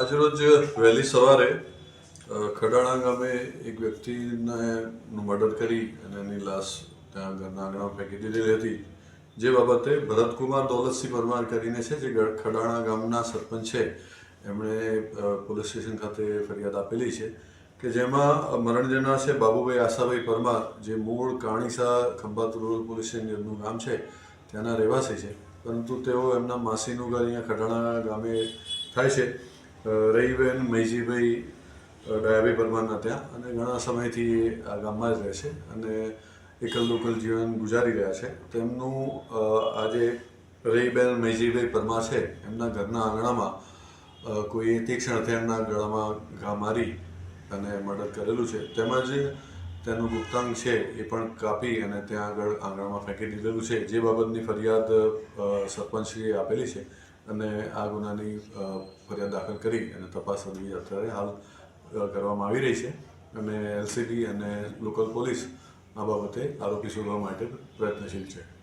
આજરોજ વહેલી સવારે ખડાણા ગામે એક વ્યક્તિને મર્ડર કરી અને એની લાશ ત્યાં ઘરના આંગણામાં ફેંકી દીધેલી હતી. જે બાબતે ભરતકુમાર દોલતસિંહ પરમાર કરીને છે, જે ખડાણા ગામના સરપંચ છે, એમણે પોલીસ સ્ટેશન ખાતે ફરિયાદ આપેલી છે કે જેમાં મરણ જનાર છે બાબુભાઈ આશાભાઈ પરમાર, જે મૂળ Kanisa Khambhat rural police station ગામ છે, ત્યાંના રહેવાસી છે. પરંતુ તેઓ એમના માસીનું ઘર અહીંયા ખડાણા ગામે થાય છે. રહીબેન મૈજીભાઈ ડાયાભાઈ પરમારના ત્યાં અને ઘણા સમયથી આ ગામમાં જ રહે છે અને એકલ લોકલ જીવન ગુજારી રહ્યા છે. તેમનું આજે રહીબેન મૈજીભાઈ પરમાર છે એમના ઘરના આંગણામાં અ, કોઈ તીક્ષ્ણ હથિયારના ગળામાં ઘા મારી અને મર્ડર કરેલું છે. તેમજ તેનું ગુપ્તાંગ છે એ પણ કાપી અને ત્યાં આગળ આંગણામાં ફેંકી દીધેલું છે. જે બાબતની ફરિયાદ સરપંચશ્રીએ આપેલી છે. અને આ ગુનાની ફરિયાદ દાખલ કરી અને તપાસ અરજી અત્યારે હાલ કરવામાં આવી રહી છે. અને એલસીબી અને લોકલ પોલીસ આ બાબતે આરોપી શોધવા માટે પ્રયત્નશીલ છે.